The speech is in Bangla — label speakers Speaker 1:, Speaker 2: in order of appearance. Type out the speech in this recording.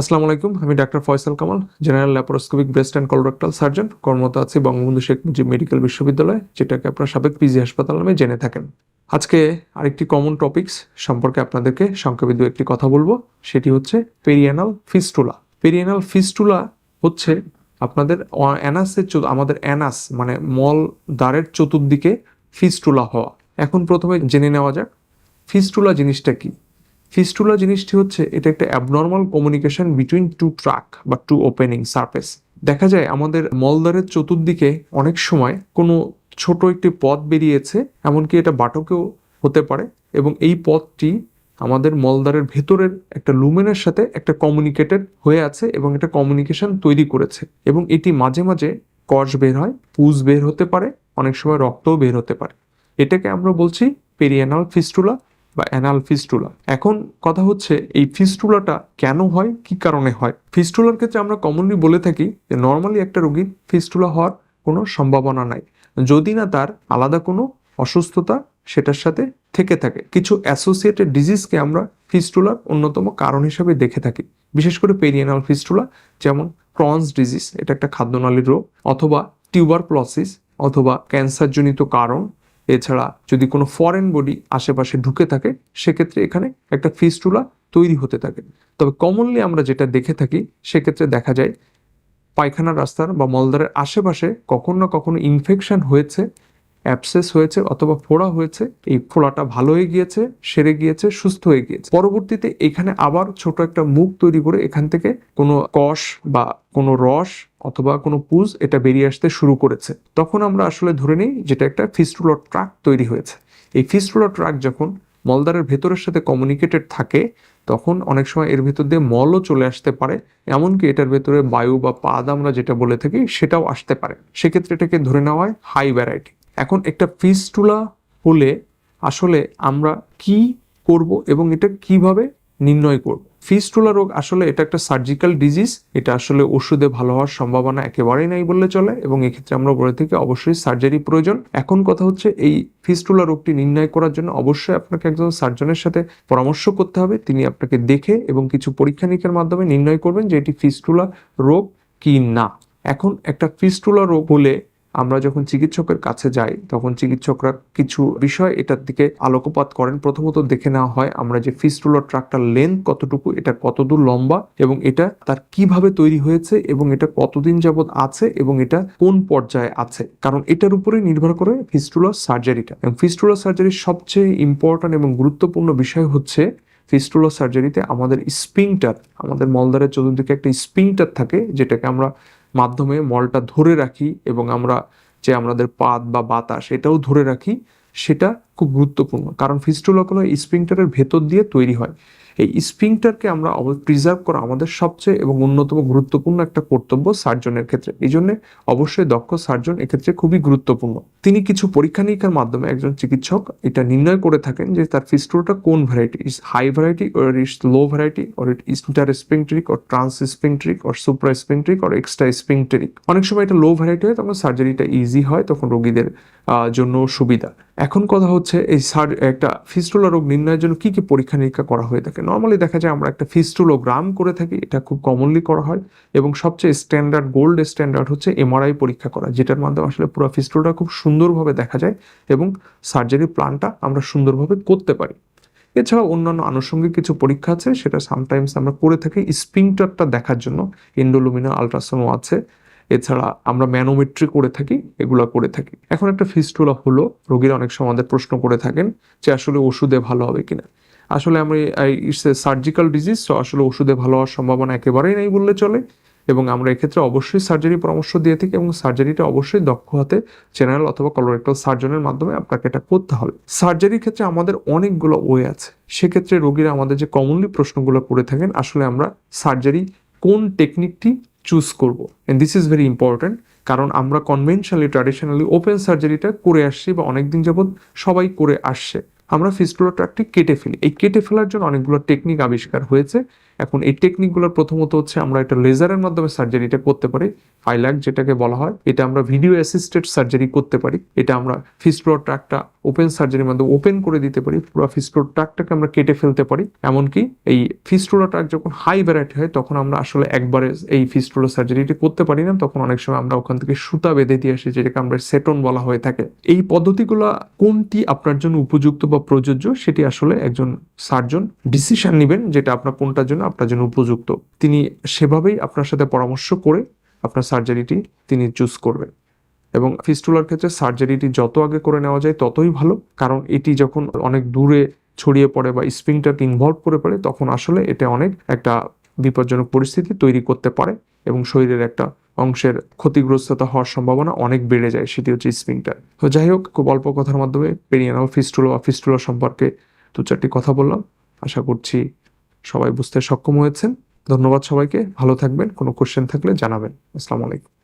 Speaker 1: আসসালামু আলাইকুম, আমি doctor Faisal Kamal general laparoscopic breast and colorectal surgeon কর্মরত আছি বঙ্গবন্ধু শেখ মুজিব মেডিকেল বিশ্ববিদ্যালয়, যেটাকে আপনার সাবেক পিজি হাসপাতাল নামে জেনে থাকেন। আজকে আরেকটি কমন টপিকস সম্পর্কে আপনাদেরকে সংক্ষেপে দু একটি কথা বলব, সেটি হচ্ছে পেরিয়ানাল ফিস্টুলা পেরিয়ানাল ফিস্টুলা হচ্ছে আপনাদের অ্যানাসের আমাদের অ্যানাস মানে মল দ্বারের চতুর্দিকে ফিস্টুলা হওয়া। এখন প্রথমে জেনে নেওয়া যাক ফিস্টুলা জিনিসটা কি? ফিস্টুলা জিনিসটি হচ্ছে, এটা একটা abnormal communication between two tract বা টু ওপেনিং সারফেস দেখা যায় আমাদের মলদ্বারের চতুর্দিকে অনেক সময় কোনো ছোট একটি পথ বেরিয়েছে, এমনকি এটা বাটকেও হতে পারে, এবং এই পথটি আমাদের মলদ্বারের ভেতরের একটা লুমেনের সাথে একটা কমিউনিকেটেড হয়ে আছে এবং একটা কমিউনিকেশন তৈরি করেছে। এবং এটি মাঝে মাঝে কষ বের হয় পুজ বের হতে পারে, অনেক সময় রক্তও বের হতে পারে। এটাকে আমরা বলছি পেরিয়ানাল ফিস্টুলা বা অ্যানাল ফিস্টুলা এখন কথা হচ্ছে, এই ফিস্টুলাটা কেন হয়? কি কারণে হয়? ফিস্টুলার ক্ষেত্রে আমরা কমনলি বলে থাকি যে নর্মালি একটা রোগীর ফিস্টুলা হওয়ার কোনো সম্ভাবনা নাই। যদি না তার আলাদা কোনো অসুস্থতা সেটার সাথে থেকে থাকে। কিছু অ্যাসোসিয়েটেড ডিজিজকে আমরা ফিস্টুলার অন্যতম কারণ হিসেবে দেখে থাকি। বিশেষ করে পেরিয়ানাল ফিস্টুলা যেমন ক্রনস ডিজিজ এটা একটা খাদ্যনালীর রোগ, অথবা টিউবারক্লসিস অথবা ক্যান্সারজনিত কারণ এছাড়া যদি কোনো ফরেন বডি আশেপাশে ঢুকে থাকে, সেক্ষেত্রে এখানে একটা ফিস্টুলা তৈরি হতে থাকে। তবে কমনলি আমরা যেটা দেখে থাকি, সেক্ষেত্রে দেখা যায়, পায়খানার রাস্তার বা মলদারের আশেপাশে কখনো না কখনো ইনফেকশন হয়েছে। অ্যাপসেস হয়েছে অথবা ফোড়া হয়েছে, এই ফোড়াটা ভালো হয়ে গিয়েছে, সেরে গিয়েছে, সুস্থ হয়ে গিয়েছে। পরবর্তীতে এখানে আবার ছোট একটা মুখ তৈরি করে এখান থেকে কোনো কষ বা কোনো রস অথবা কোনো পুজ এটা বেরিয়ে আসতে শুরু করেছে। তখন আমরা আসলে ধরে নিই যেটা একটা ফিস্টুলার ট্রাক তৈরি হয়েছে। এই ফিস্টুলার ট্রাক যখন মলদ্বারের ভেতরের সাথে কমিউনিকেটেড থাকে, তখন অনেক সময় এর ভেতর দিয়ে মলও চলে আসতে পারে, এমনকি এটার ভেতরে বায়ু বা পাদ আমরা যেটা বলে থাকি সেটাও আসতে পারে। সেক্ষেত্রে এটাকে ধরে নেওয়া হয় হাই ভ্যারাইটি এখন একটা ফিস্টুলা হলে আসলে আমরা কি করব এবং এটা কীভাবে নির্ণয় করব? ফিস্টুলা রোগ আসলে এটা একটা সার্জিক্যাল ডিজিজ এটা আসলে ওষুধে ভালো হওয়ার সম্ভাবনা একেবারেই নাই বললে চলে এবং এক্ষেত্রে আমরা বলে থাকি অবশ্যই সার্জারি প্রয়োজন। এখন কথা হচ্ছে এই ফিস্টুলা রোগটি নির্ণয় করার জন্য অবশ্যই আপনাকে একজন সার্জনের সাথে পরামর্শ করতে হবে। তিনি আপনাকে দেখে এবং কিছু পরীক্ষা নিরীক্ষার মাধ্যমে নির্ণয় করবেন যে এটি ফিস্টুলা রোগ কি না। এখন একটা ফিস্টুলা রোগ হলে আমরা যখন চিকিৎসকের কাছে যাই, তখন চিকিৎসকরা কিছু বিষয় এটার দিকে আলোকপাত করেন। প্রথমত দেখে নেওয়া হয় আমরা যে ফিস্টুলার ট্রাকটার লেন্থ কতটুকু, এটা কতদূর লম্বা এবং এটা তার কীভাবে তৈরি হয়েছে এবং এটা কতদিন যাবত আছে এবং এটা কোন পর্যায়ে আছে। কারণ এটার উপরে নির্ভর করে ফিস্টুলার সার্জারিটা। এবং ফিস্টুলার সার্জারির সবচেয়ে ইম্পর্ট্যান্ট এবং গুরুত্বপূর্ণ বিষয় হচ্ছে ফিস্টুলার সার্জারিতে আমাদের স্পিংটার আমাদের মলদারের চতুর্দিকে একটা স্পিংটার থাকে, যেটাকে আমরা মাধ্যমে মলটা ধরে রাখি এবং আমরা যে আমাদের পাত বা বাতাস এটাও ধরে রাখি, সেটা খুব গুরুত্বপূর্ণ। কারণ ফিস্টুলা কোনো স্পিংটারের ভেতর দিয়ে তৈরি হয়। এই স্পিংটারকে আমরা প্রিজার্ভ করা আমাদের সবচেয়ে এবং অন্যতম গুরুত্বপূর্ণ একটা কর্তব্য সার্জনের ক্ষেত্রে। এই জন্য অবশ্যই দক্ষ সার্জন এক্ষেত্রে খুবই গুরুত্বপূর্ণ। তিনি কিছু পরীক্ষা নিরীক্ষার মাধ্যমে একজন চিকিৎসক এটা নির্ণয় করে থাকেন যে তার ফিস্টুলাটা কোন variety is high variety or is low variety or it intersphincteric or transsphincteric or suprasphincteric or extrasphincteric অনেক সময় এটা লো ভ্যারাইটি হয়, তখন সার্জারিটা ইজি হয়, তখন রোগীদের জন্য সুবিধা। এখন কথা হচ্ছে এই সার, একটা ফিস্টুলা রোগ নির্ণয়ের জন্য কি কি পরীক্ষা নিরীক্ষা করা হয়ে থাকে? নর্মালি দেখা যায় আমরা একটা ফিস্টুলোগ্রাম করে থাকি, এটা খুব কমনলি করা হয় এবং সবচেয়ে স্ট্যান্ডার্ড গোল্ড স্ট্যান্ডার্ড হচ্ছে এমআরআই পরীক্ষা করা, যেটার মাধ্যমে আসলে পুরো ফিস্টুলটা খুব সুন্দরভাবে দেখা যায় এবং সার্জারি প্ল্যানটা আমরা সুন্দরভাবে করতে পারি। এছাড়া অন্যান্য আনুষঙ্গিক কিছু পরীক্ষা আছে, সেটা সামটাইমস আমরা করে থাকি স্পিংটারটা দেখার জন্য ইন্ডোলুমিনা আলট্রাসাউন্ড আছে এছাড়া আমরা ম্যানোমেট্রি করে থাকি, এগুলো করে থাকি। এখন একটা ফিস্টুলা হলো, রোগীরা অনেক সময় আমাদের প্রশ্ন করে থাকেন যে আসলে ওষুধে ভালো হবে কিনা। আসলে আমি ইটস এ সার্জিক্যাল ডিজিজ তো আসলে ওষুধে ভালো হওয়ার সম্ভাবনা একেবারেই নেই বললে চলে। এবং আমরা এক্ষেত্রে অবশ্যই সার্জারি পরামর্শ দিয়ে থাকি এবং সার্জারিটা অবশ্যই দক্ষ হাতে জেনারেল অথবা কলোরেক্টাল সার্জনের মাধ্যমে আপনাকে এটা করতে হবে। সার্জারির ক্ষেত্রে আমাদের অনেকগুলো ওয়ে আছে। সেক্ষেত্রে রোগীরা আমাদের যে কমনলি প্রশ্নগুলো করে থাকেন, আসলে আমরা সার্জারি কোন টেকনিকটি চুজ করব। And this is very important কারণ আমরা কনভেনশনালি ট্র্যাডিশনালি ওপেন সার্জারিটা করে আসছি বা অনেকদিন যাবৎ সবাই করে আসছে। আমরা ফিস্টুলা ট্র্যাকটি কেটে ফেলি। এই কেটে ফেলার জন্য অনেকগুলো টেকনিক আবিষ্কার হয়েছে। এখন এই টেকনিকগুলোর প্রথমত হচ্ছে আমরা একটা লেজারের মাধ্যমে সার্জারিটা করতে পারি ফাইলাক যেটাকে বলা হয়। এটা আমরা ভিডিও অ্যাসিস্টেড সার্জারি করতে পারি। এটা আমরা ফিস্ট্রোর ট্র্যাকটা ওপেন সার্জারির মাধ্যমে ওপেন করে দিতে পারি। পুরো ফিস্ট্রোর ট্র্যাকটাকে আমরা কেটে ফেলতে পারি। এমনকি এই ফিস্ট্রোলা ট্রাক যখন হাই ভ্যারাইটি হয়, তখন আমরা আসলে একবারে এই ফিস্ট্রোলা সার্জারিটি করতে পারি না। তখন অনেক সময় আমরা ওখান থেকে সুতা বেঁধে দিয়ে আসি, যেটাকে আমরা সেটন বলা হয়ে থাকে। এই পদ্ধতিগুলো কোনটি আপনার জন্য উপযুক্ত বা প্রযোজ্য, সেটি আসলে একজন সার্জন ডিসিশন নেবেন, যেটা আপনার কোনটার জন্য আপনার জন্য উপযুক্ত। তিনি সেভাবেই আপনার সাথে পরামর্শ করে আপনার সার্জারিটি তিনি চুজ করবেন। এবং ফিস্টুলার ক্ষেত্রে সার্জারিটি যত আগে করে নেওয়া যায় ততই ভালো। কারণ এটি যখন অনেক দূরে ছড়িয়ে পড়ে বা স্প্রিংটাকে ইনভলভ করে পড়ে, তখন আসলে এটা অনেক একটা বিপজ্জনক পরিস্থিতি তৈরি করতে পারে এবং শরীরের একটা অংশের ক্ষতিগ্রস্ততা হওয়ার সম্ভাবনা অনেক বেড়ে যায়, সেটি হচ্ছে স্প্রিংটার তো যাই হোক, খুব অল্প কথার মাধ্যমে পেরিয়ানাল ফিস্টুলা বা ফিস্টুলা সম্পর্কে দু চারটি কথা বললাম। আশা করছি সবাই বুঝতে সক্ষম হয়েছেন। ধন্যবাদ সবাইকে। ভালো থাকবেন। কোনো কোশ্চেন থাকলে জানাবেন। আসসালামু আলাইকুম।